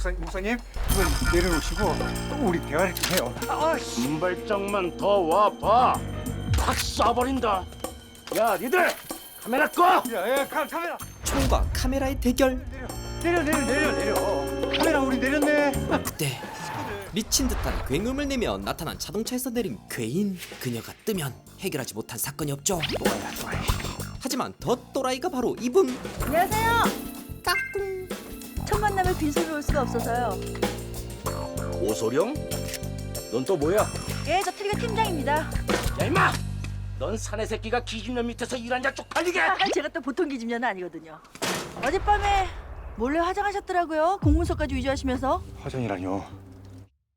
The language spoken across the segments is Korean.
목사님, 목사님 그걸 내려놓으시고 우리 대화를 좀 해요. 아, 씨. 신발장만 더 와봐. 확 쏴버린다. 야, 니들 카메라 꺼. 야, 야, 카, 카메라 총과 카메라의 대결 내려, 내려, 내려, 내려. 카메라 우리 내렸네. 그때 미친 듯한 굉음을 내며 나타난 자동차에서 내린 괴인 그녀가 뜨면 해결하지 못한 사건이 없죠 하지만 더 또라이가 바로 이분 안녕하세요. 까꿍. 첫 만남에 빈손으로 올 수가 없어서요. 오소령? 넌 또 뭐야? 예, 저 트리가 팀장입니다. 야, 임마! 넌 사내 새끼가 기준년 밑에서 일한 자 쪽팔리게! 아, 제가 또 보통 기집년은 아니거든요. 어젯밤에 몰래 화장하셨더라고요. 공문서까지 위조하시면서 화장이라뇨.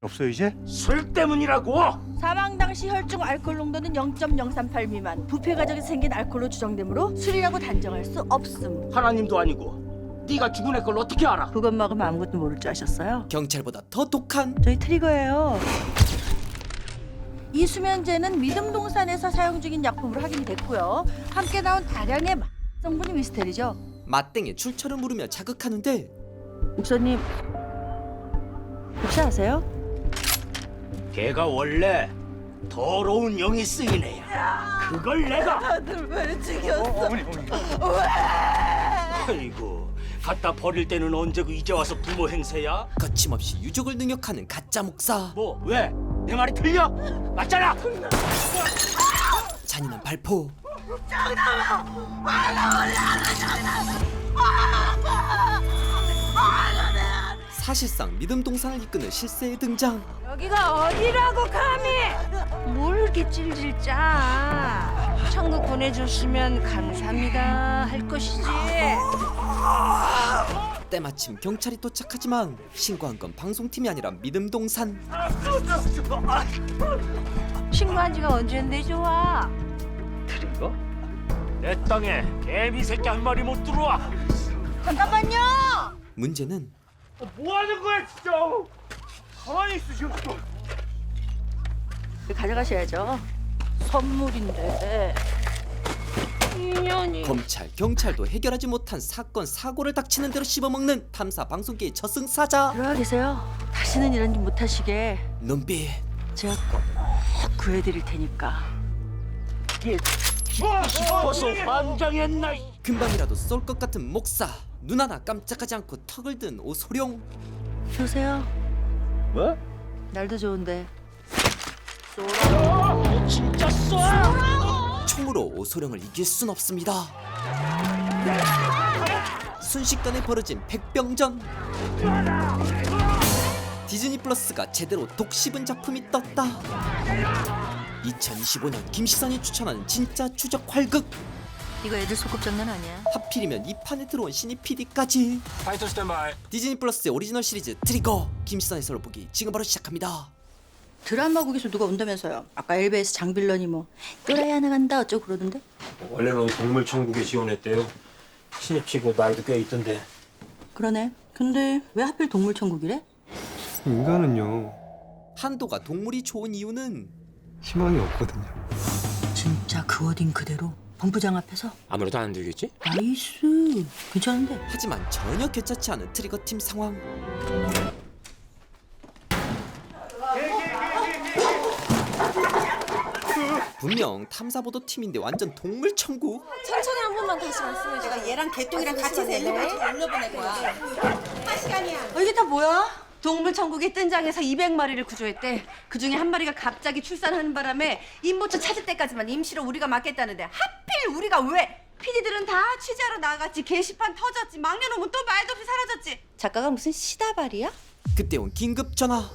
없어요 이제? 술 때문이라고! 사망 당시 혈중 알코올 농도는 0.038 미만. 부패 과정에서 생긴 알코올로 추정되므로 술이라고 단정할 수 없음. 하나님도 아니고 네가 죽은 애 걸 어떻게 알아? 그것 먹으면 아무것도 모를 줄 아셨어요? 경찰보다 더 독한 저희 트리거예요. 이 수면제는 믿음동산에서 사용 중인 약품으로 확인이 됐고요. 함께 나온 다량의 마- 성분이 미스테리죠. 맞땡에 출처를 물으며 자극하는데 목사님, 혹시 아세요? 걔가 원래 더러운 영이 쓰인 애야. 그걸 내가 아들 왜 죽였어? 어, 어머니, 어머니. 아이고 갖다 버릴 때는 언제고 이제 와서 부모 행세야? 거침없이 유족을 능욕하는 가짜 목사 뭐 왜? 내 말이 틀려? 맞잖아. 잔인한 발포 사실상 믿음 동산을 이끄는 실세의 등장 여기가 어디라고 감히 뭘 이렇게 찔찔 짜 천국 보내줬으면 감사합니다 할 것이지 때마침 경찰이 도착하지만 신고한 건 방송팀이 아니라 믿음 동산 신고한 지가 언젠데 좋아? 내 땅에 개미 새끼 한 마리 못 들어와. 잠깐만요. 문제는 뭐 하는 거야 진짜? 가만히 있으시오. 가져가셔야죠. 선물인데. 인연이 검찰 경찰도 해결하지 못한 사건 사고를 닥치는 대로 씹어먹는 탐사 방송계의 저승사자 들어가 계세요. 다시는 이런 일 못하시게 눈빛 제가 꼭 구해드릴 테니까. 싶어서 환장했나? 금방이라도 쏠 것 같은 목사 눈 하나 깜짝하지 않고 턱을 든 오소룡 보세요. 뭐? 날도 좋은데. 진짜 쏴! 총으로 오소룡을 이길 순 없습니다. 순식간에 벌어진 백병전. 디즈니 플러스가 제대로 독 씹은 작품이 떴다. 2025년 김시선이 추천하는 진짜 추적 활극. 이거 애들 소꿉 장난 아니야? 하필이면 이 판에 들어온 신입 PD까지. 파이터 스탠바이. 디즈니 플러스의 오리지널 시리즈 트리거. 김시선의 서로 보기 지금 바로 시작합니다 드라마국에서 누가 온다면서요? 아까 엘베에서 장빌런이 뭐 또라이 하나 간다 어쩌고 그러던데? 원래는 동물 천국에 지원했대요. 신입치고 나이도 꽤 있던데. 그러네. 근데 왜 하필 동물 천국이래? 인간은요 한도가 동물이 좋은 이유는 희망이 없거든요. 진짜 그 워딩 그대로 본부장 앞에서 아무래도 안 되겠지? 나이스 괜찮은데 하지만 전혀 괜찮지 않은 트리거 팀 상황 분명 탐사보도 팀인데 완전 동물 천국. 천천히 한 번만 다시 말씀해 주세요. 내가 얘랑 개똥이랑 같이 해서 엘리베이터 올려보낼 거야. 어, 이게 다 뭐야? 동물 천국이 뜬 장에서 200마리를 구조했대. 그 중에 한 마리가 갑자기 출산하는 바람에 임모처 찾을 때까지만 임시로 우리가 맡겠다는데 하필 우리가 왜? 피디들은 다 취재하러 나갔지 게시판 터졌지 막내놈은 또 말도 없이 사라졌지. 작가가 무슨 시다발이야? 그때 온 긴급 전화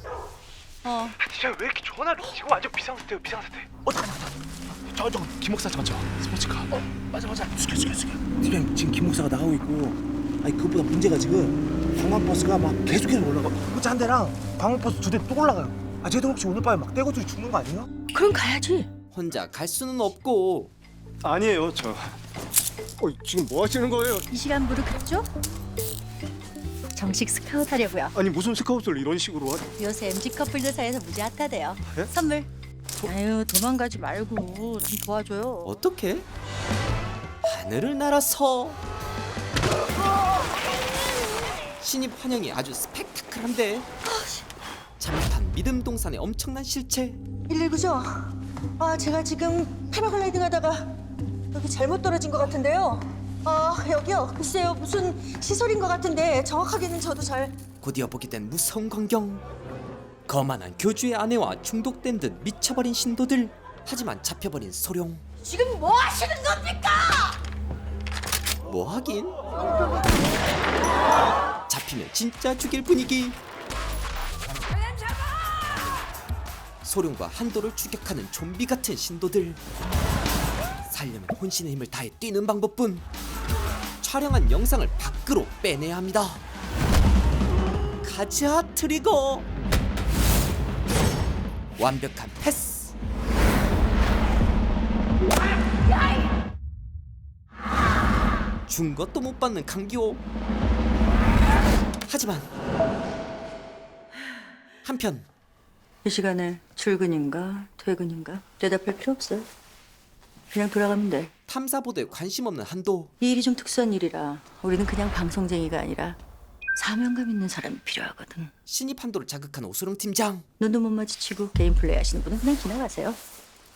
어 진짜 왜 이렇게 전화를 지금 완전 비상사태요 비상사태. 어 잠깐 잠깐. 저저 김 목사 맞죠? 스포츠카. 어 맞아 맞아. 숙여 숙여 숙여. 팀장 지금 김 목사가 나가고 있고 아니 그것보다 문제가 지금 관광버스가 막 계속해서 올라가 그한 대랑 관광버스 두 대 또 올라가요 아 쟤들 혹시 오늘 밤에 막 떼고들이 죽는 거 아니에요? 그럼 가야지 혼자 갈 수는 없고 아니에요 저. 어 지금 뭐 하시는 거예요? 이 시간부로 그쪽? 정식 스카우트 하려고요 아니 무슨 스카우트를 이런 식으로 하? 요새 MG 커플들 사이에서 무지 핫하대요 예? 선물 아유 도망가지 말고 좀 도와줘요 어떻게 하늘을 날아서 신입 환영이 아주 스펙타클한데 잘못한 믿음 동산의 엄청난 실체 119죠? 아 제가 지금 패러글라이딩 하다가 여기 잘못 떨어진 것 같은데요. 아 여기요. 글쎄요 무슨 시설인 것 같은데 정확하게는 저도 잘. 곧이어 보게 된 무서운 광경. 거만한 교주의 아내와 중독된 듯 미쳐버린 신도들. 하지만 잡혀버린 소룡. 지금 뭐 하시는 겁니까? 뭐 하긴? 잡히면 진짜 죽일 분위기. 소룡과 한도를 추격하는 좀비 같은 신도들. 살려면 혼신의 힘을 다해 뛰는 방법뿐 촬영한 영상을 밖으로 빼내야 합니다 가자 트리거 완벽한 패스 준 것도 못 받는 강기호 하지만 한편 이 시간에 출근인가 퇴근인가 대답할 필요 없어요. 그냥 돌아가면 돼. 탐사보도에 관심 없는 한도 이 일이 좀 특수한 일이라 우리는 그냥 방송쟁이가 아니라 사명감 있는 사람이 필요하거든. 신입 한도를 자극하는 오수령 팀장 눈도 못 마주치고 게임 플레이 하시는 분은 그냥 지나가세요.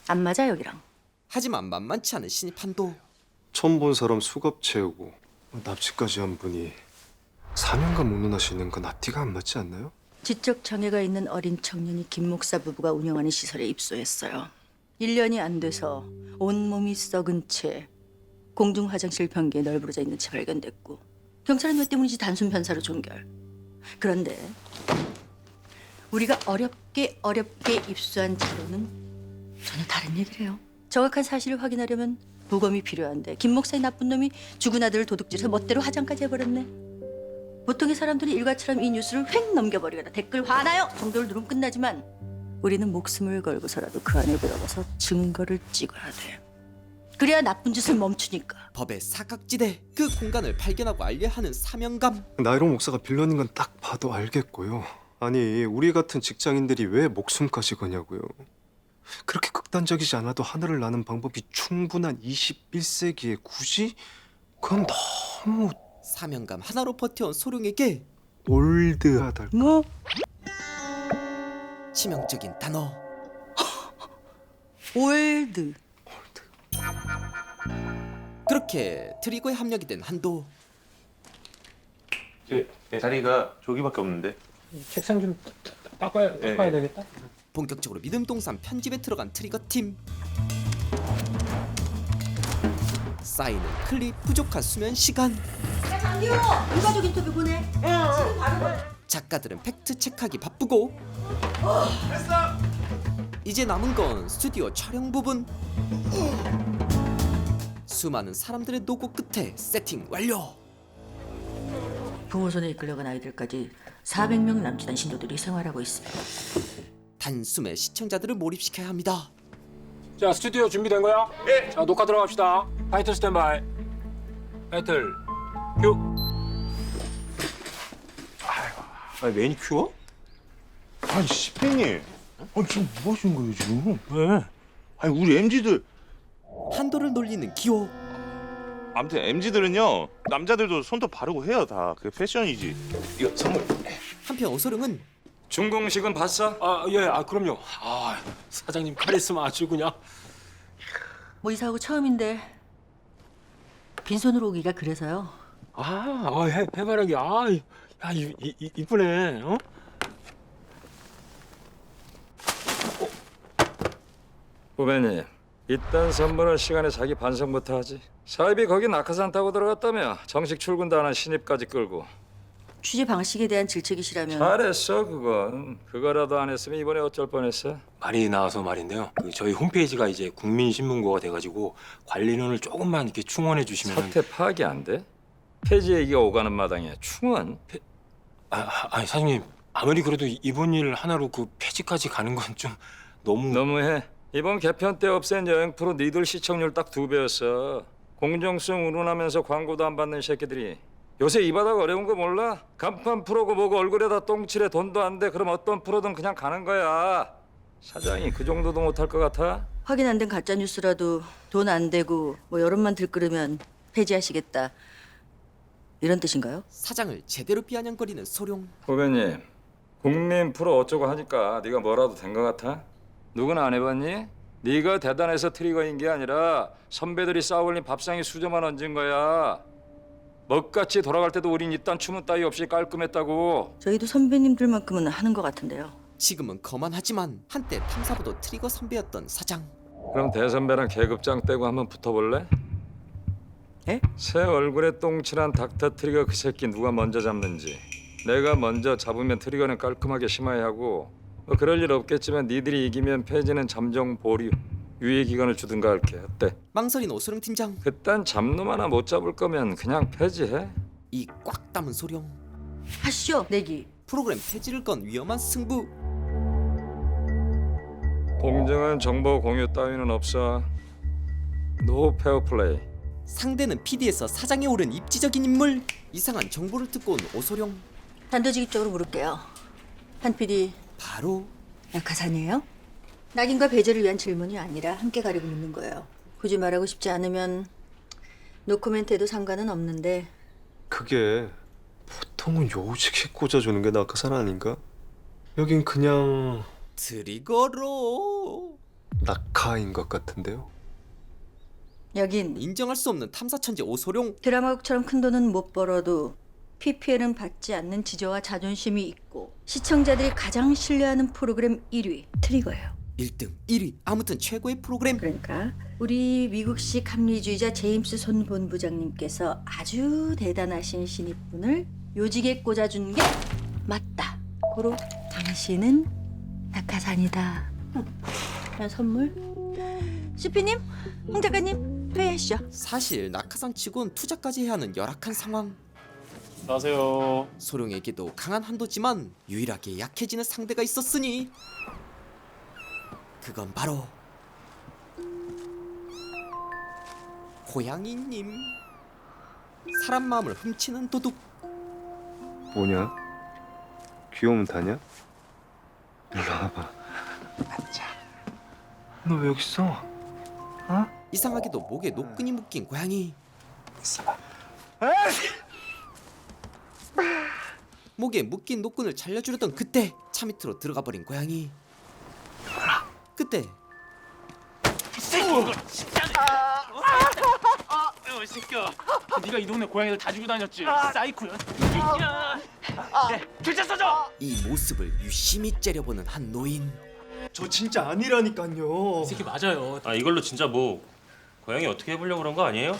안 맞아 여기랑. 하지만 만만치 않은 신입 한도 처음 본 사람 수갑 채우고 납치까지 한 분이 사명감 없는 하시 있는 건 앞뒤가 안 맞지 않나요? 지적 장애가 있는 어린 청년이 김 목사 부부가 운영하는 시설에 입소했어요. 1년이 안 돼서 온몸이 썩은 채 공중 화장실 변기에 널브러져 있는 채 발견됐고 경찰은 왜 때문인지 단순 변사로 종결. 그런데 우리가 어렵게 어렵게 입수한 자료는 전혀 다른 얘기래요. 정확한 사실을 확인하려면 부검이 필요한데 김 목사의 나쁜 놈이 죽은 아들을 도둑질해서 멋대로 화장까지 해버렸네. 보통의 사람들이 일과처럼 이 뉴스를 휙 넘겨버리거나 댓글 화나요 정도를 누르면 끝나지만 우리는 목숨을 걸고서라도 그 안을 들어가서 증거를 찍어야 돼. 그래야 나쁜 짓을 멈추니까. 법의 사각지대 그 공간을 발견하고 알려야 하는 사명감 나이로 목사가 빌런인 건 딱 봐도 알겠고요. 아니 우리 같은 직장인들이 왜 목숨까지 거냐고요. 그렇게 극단적이지 않아도 하늘을 나는 방법이 충분한 21세기에 굳이 그건 너무 사명감 하나로 버텨온 소룡에게 올드하다. 뭐? 치명적인 단어. 올드. 그렇게 트리거에 합력이 된 한도. 자리가 저기밖에 없는데. 책상 좀 닦아야, 닦아야 되겠다. 본격적으로 믿음 동산 편집에 들어간 트리거 팀. 쌓이는 클립 부족한 수면 시간. 장기호 일가족 인터뷰 보내. 작가들은 팩트 체크하기 바쁘고 이제 남은 건 스튜디오 촬영 부분 수많은 사람들의 노고 끝에 세팅 완료 부모 손에 이끌려간 아이들까지 400명 남짓한 신도들이 생활하고 있습니다. 단숨에 시청자들을 몰입시켜야 합니다 자 스튜디오 준비된 거야? 예. 자 녹화 들어갑시다. 타이틀 스탠바이. 타이틀 큐. 아니 매니큐어? 아니 시팽님 아니 지금 뭐 하시는 거예요 지금? 왜? 아니 우리 MZ들 한도를 놀리는 기호 아무튼 MZ들은요 남자들도 손톱 바르고 해요 다 그게 패션이지 이거 선물. 한편 오소룡은 준공식은 봤어? 아 예, 아 그럼요. 아 사장님 카리스마 아주 그냥. 뭐 이사하고 처음인데 빈손으로 오기가 그래서요. 아, 어, 해 해바라기. 아, 이- 야, 이, 이, 이- 이쁘네. 어? 후배님, 이딴 선물은 시간에 자기 반성부터 하지. 사입이 거기 낙하산 타고 들어갔다며 정식 출근도 안 한 신입까지 끌고. 취재 방식에 대한 질책이시라면 잘했어 그건. 그거라도 안 했으면 이번에 어쩔 뻔했어. 말이 나와서 말인데요. 그 저희 홈페이지가 이제 국민신문고가 돼가지고 관리인을 조금만 이렇게 충원해 주시면 사태 파악이 안 돼? 폐지 얘기가 오가는 마당에 충원? 아, 아, 아니 사장님 아무리 그래도 이번 일 하나로 그 폐지까지 가는 건 좀 너무 너무해. 이번 개편 때 없앤 여행 프로 니들 시청률 딱 두 배였어. 공정성 운운하면서 광고도 안 받는 새끼들이 요새 이 바닥 어려운 거 몰라? 간판 프로고 뭐고 얼굴에다 똥칠해 돈도 안 돼. 그럼 어떤 프로든 그냥 가는 거야. 사장이 그 정도도 못할 것 같아? 확인 안 된 가짜 뉴스라도 돈 안 되고 뭐 여론만 들끓으면 폐지하시겠다. 이런 뜻인가요? 사장을 제대로 비아냥거리는 소룡 후배님 국민 프로 어쩌고 하니까 네가 뭐라도 된 것 같아? 누구나 안 해봤니? 네가 대단해서 트리거인 게 아니라 선배들이 쌓아올린 밥상에 수저만 얹은 거야 먹같이 돌아갈 때도 우린 이딴 추문 따위 없이 깔끔했다고 저희도 선배님들만큼은 하는 것 같은데요. 지금은 거만하지만 한때 탐사보도 트리거 선배였던 사장 그럼 대선배랑 계급장 떼고 한번 붙어볼래? 에? 새 얼굴에 똥칠한 닥터 트리거 그 새끼 누가 먼저 잡는지. 내가 먼저 잡으면 트리거는 깔끔하게 심하게 하고 뭐 그럴 일 없겠지만 니들이 이기면 폐지는 잠정 보류 유예 기간을 주든가 할게. 어때? 망설인 오소룡 팀장. 그딴 잡놈 하나 못 잡을 거면 그냥 폐지해. 이 꽉 담은 소룡 하시죠 내기. 프로그램 폐지를 건 위험한 승부. 공정한 정보 공유 따위는 없어. 노 페어플레이 상대는 PD에서 사장에 오른 입지적인 인물 이상한 정보를 듣고 온 오소룡 단도직입적으로 물을게요. 한 PD 바로 낙하산이에요? 낙인과 배제를 위한 질문이 아니라 함께 가리고 묻는 거예요. 굳이 말하고 싶지 않으면 노코멘트에도 상관은 없는데 그게 보통은 요직에 꽂아주는 게 낙하산 아닌가? 여긴 그냥 트리거로 낙하인 것 같은데요. 여긴 인정할 수 없는 탐사 천재 오소룡 드라마국처럼 큰 돈은 못 벌어도 PPL은 받지 않는 지조와 자존심이 있고 시청자들이 가장 신뢰하는 프로그램 1위 트리거예요. 1등 1위 아무튼 최고의 프로그램 그러니까 우리 미국식 합리주의자 제임스 손 본부장님께서 아주 대단하신 신입분을 요직에 꽂아준 게 맞다. 고로 당신은 낙하산이다. 자, 선물. 수피님, 홍 작가님 회의하시죠. 사실 낙하산 치곤 투자까지 해야 하는 열악한 상황 안녕하세요. 소룡에게도 강한 한도지만 유일하게 약해지는 상대가 있었으니 그건 바로 고양이님 사람 마음을 훔치는 도둑 뭐냐? 귀여우면 다냐? 일로 와봐. 앉아. 너 왜 여기 있어? 이상하게도 목에 노끈이 묶인 고양이. 목에 묶인 노끈을 잘려주려던 그때 차 밑으로 들어가 버린 고양이 그때 어, 이 새끼야. 네가 이 동네 고양이들 다 주고 다녔지. 사이코야. 야, 결제 써줘. 이 모습을 유심히 째려보는 한 노인 저 진짜 아니라니까요. 이 새끼 맞아요. 아 이걸로 진짜 뭐 고양이 어떻게 해보려고 그런 거 아니에요?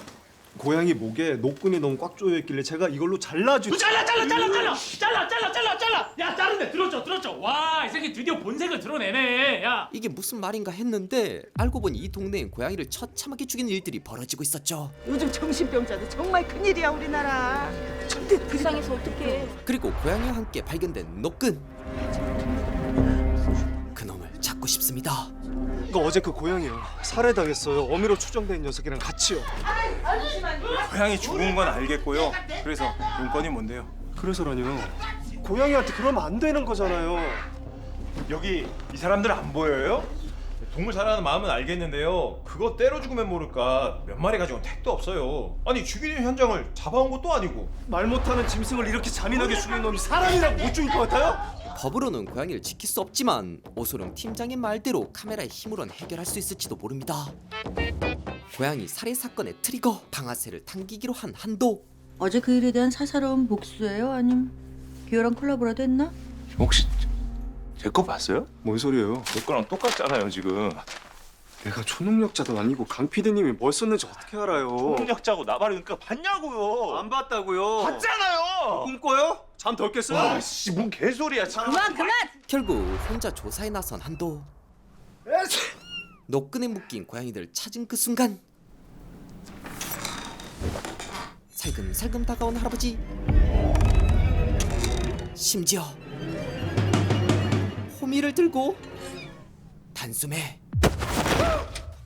고양이 목에 노끈이 너무 꽉 조여 있길래 제가 이걸로 잘라주. 잘라 잘라 잘라 잘라 잘라 잘라 잘라 잘라. 야 자른데 들었죠 들었죠. 와 이 새끼 드디어 본색을 드러내네. 야. 이게 무슨 말인가 했는데 알고 보니 이 동네엔 고양이를 처참하게 죽이는 일들이 벌어지고 있었죠 요즘 정신병자도 정말 큰일이야 우리나라. 근데 불쌍해서 어떡해. 그리고 고양이와 함께 발견된 노끈 그놈을 잡고 싶습니다 이거 어제 그 고양이요. 살해당했어요. 어미로 추정된 녀석이랑 같이요. 고양이 죽은 건 알겠고요. 그래서 용건이 뭔데요? 그래서라뇨. 고양이한테 그러면 안 되는 거잖아요. 여기 이 사람들 안 보여요? 동물 사랑하는 마음은 알겠는데요. 그거 때려 죽으면 모를까 몇 마리 가지고 택도 없어요. 아니 죽이는 현장을 잡아온 것도 아니고. 말 못하는 짐승을 이렇게 잔인하게 죽이는 놈이 사람이랑 못 죽일 것 같아요? 법으로는 고양이를 지킬 수 없지만 오소룡 팀장의 말대로 카메라의 힘으론 해결할 수 있을지도 모릅니다 고양이 살해 사건의 트리거 방아쇠를 당기기로 한 한도 어제 그 일에 대한 사사로운 복수예요? 아님 기어랑 콜라보라도 했나? 혹시 제 거 봤어요? 뭔 소리예요? 제 거랑 똑같잖아요 지금. 내가 초능력자도 아니고 강 PD님이 뭘 썼는지 어떻게 알아요? 폭력자고 나발이니까 봤냐고요. 안 봤다고요. 봤잖아요. 꿈꿔요? 잠 덜 깼어요? 아씨 뭔 개소리야 참. 그만 그만. 결국 혼자 조사에 나선 한도 노끈에 묶인 고양이들을 찾은 그 순간 살금살금 다가온 할아버지 심지어 호미를 들고 단숨에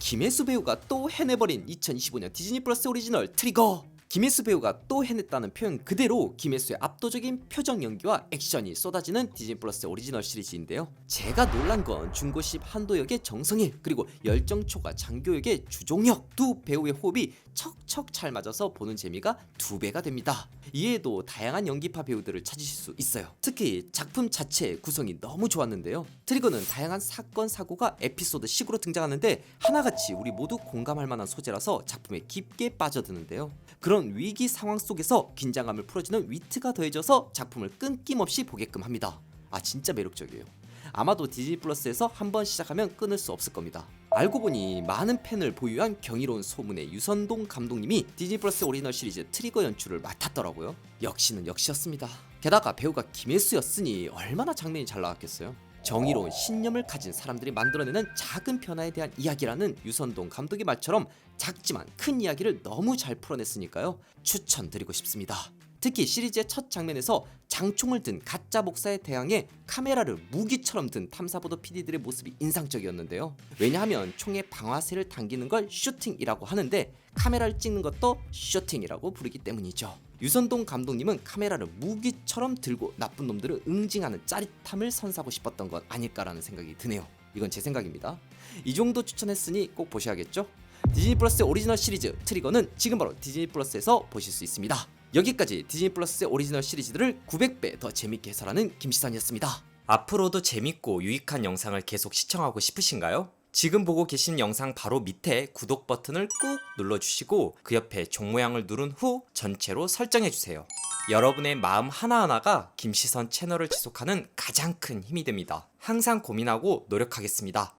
김혜수 배우가 또 해내버린 2025년 디즈니 플러스 오리지널 트리거 김혜수 배우가 또 해냈다는 표현 그대로 김혜수의 압도적인 표정 연기와 액션이 쏟아지는 디즈니 플러스 오리지널 시리즈인데요. 제가 놀란 건 중고십 한도 역의 정성일 그리고 열정초가 장교 역의 주종혁 두 배우의 호흡이 척척 잘 맞아서 보는 재미가 두 배가 됩니다. 이에도 다양한 연기파 배우들을 찾으실 수 있어요. 특히 작품 자체의 구성이 너무 좋았는데요. 트리거는 다양한 사건 사고가 에피소드식으로 등장하는데 하나같이 우리 모두 공감할 만한 소재라서 작품에 깊게 빠져드는데요. 그런 위기 상황 속에서 긴장감을 풀어주는 위트가 더해져서 작품을 끊김없이 보게끔 합니다. 아 진짜 매력적이에요. 아마도 디즈니 플러스에서 한 번 시작하면 끊을 수 없을 겁니다. 알고 보니 많은 팬을 보유한 경이로운 소문의 유선동 감독님이 디즈니 플러스 오리지널 시리즈 트리거 연출을 맡았더라고요. 역시는 역시였습니다. 게다가 배우가 김혜수였으니 얼마나 장면이 잘 나왔겠어요. 정의로운 신념을 가진 사람들이 만들어내는 작은 변화에 대한 이야기라는 유선동 감독의 말처럼 작지만 큰 이야기를 너무 잘 풀어냈으니까요. 추천드리고 싶습니다. 특히 시리즈의 첫 장면에서 장총을 든 가짜 목사에 대항해 카메라를 무기처럼 든 탐사보도 PD들의 모습이 인상적이었는데요. 왜냐하면 총의 방아쇠를 당기는 걸 슈팅이라고 하는데 카메라를 찍는 것도 슈팅이라고 부르기 때문이죠. 유선동 감독님은 카메라를 무기처럼 들고 나쁜 놈들을 응징하는 짜릿함을 선사하고 싶었던 것 아닐까라는 생각이 드네요. 이건 제 생각입니다. 이 정도 추천했으니 꼭 보셔야겠죠? 디즈니 플러스 오리지널 시리즈 트리거는 지금 바로 디즈니 플러스에서 보실 수 있습니다. 여기까지 디즈니 플러스의 오리지널 시리즈들을 900배 더 재밌게 해설하는 김시선이었습니다. 앞으로도 재밌고 유익한 영상을 계속 시청하고 싶으신가요? 지금 보고 계신 영상 바로 밑에 구독 버튼을 꾹 눌러주시고 그 옆에 종 모양을 누른 후 전체로 설정해주세요. 여러분의 마음 하나하나가 김시선 채널을 지속하는 가장 큰 힘이 됩니다. 항상 고민하고 노력하겠습니다.